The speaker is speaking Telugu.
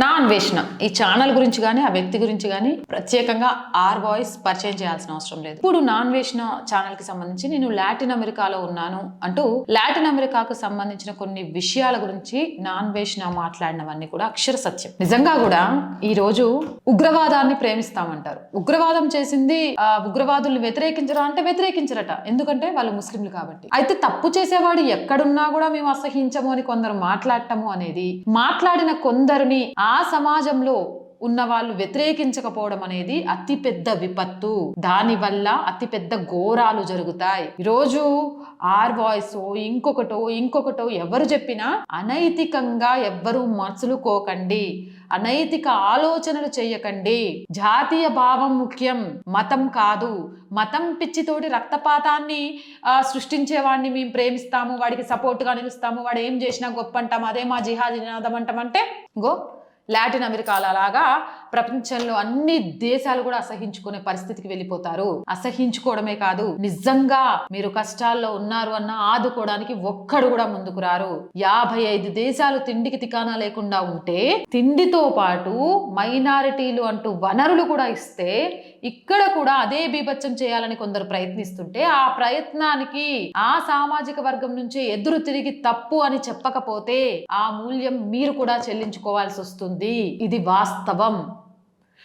నా అన్వేషణ. ఈ ఛానల్ గురించి కానీ ఆ వ్యక్తి గురించి కానీ ప్రత్యేకంగా ఆర్ వాయిస్ పరిచయం చేయాల్సిన అవసరం లేదు. ఇప్పుడు నా అన్వేషణ ఛానల్కి సంబంధించి నేను లాటిన్ అమెరికాలో ఉన్నాను అంటూ లాటిన్ అమెరికాకు సంబంధించిన కొన్ని విషయాల గురించి నా అన్వేషణ మాట్లాడినవన్నీ కూడా అక్షర సత్యం. నిజంగా కూడా ఈ రోజు ఉగ్రవాదాన్ని ప్రేమిస్తామంటారు. ఉగ్రవాదం చేసింది ఆ ఉగ్రవాదుల్ని వ్యతిరేకించరా అంటే వ్యతిరేకించరట. ఎందుకంటే వాళ్ళు ముస్లింలు కాబట్టి. అయితే తప్పు చేసేవాడు ఎక్కడున్నా కూడా మేము అసహించము అని కొందరు మాట్లాడటము అనేది మాట్లాడిన కొందరిని ఆ ఆ సమాజంలో ఉన్న వాళ్ళు వ్యతిరేకించకపోవడం అనేది అతిపెద్ద విపత్తు. దానివల్ల అతిపెద్ద ఘోరాలు జరుగుతాయి. ఈరోజు ఆర్ వాయిస్ ఇంకొకటో ఇంకొకటో ఎవరు చెప్పినా అనైతికంగా ఎవ్వరూ మసులుకోకండి. అనైతిక ఆలోచనలు చేయకండి. జాతీయ భావం ముఖ్యం. మతం కాదు. మతం పిచ్చితోటి రక్తపాతాన్ని సృష్టించేవాడిని మేము ప్రేమిస్తాము వాడికి సపోర్ట్గా నిలుస్తాము వాడు ఏం చేసినా గొప్ప అంటాం అదే మా జిహాద్ నినాదం అంటామంటే గో లాటిన్ అమెరికాలో లాగా ప్రపంచంలో అన్ని దేశాలు కూడా అసహించుకునే పరిస్థితికి వెళ్ళిపోతారు. అసహించుకోవడమే కాదు నిజంగా మీరు కష్టాల్లో ఉన్నారు అన్న ఆదుకోవడానికి ఒక్కడు కూడా ముందుకు రారు. యాభై ఐదు దేశాలు తిండికి తికానా లేకుండా ఉంటే తిండితో పాటు మైనారిటీలు అంటూ వనరులు కూడా ఇస్తే ఇక్కడ కూడా అదే బీభత్సం చేయాలని కొందరు ప్రయత్నిస్తుంటే ఆ ప్రయత్నానికి ఆ సామాజిక వర్గం నుంచి ఎదురు తిరిగి తప్పు అని చెప్పకపోతే ఆ మూల్యం మీరు కూడా చెల్లించుకోవాల్సి వస్తుంది. ఇది వాస్తవం.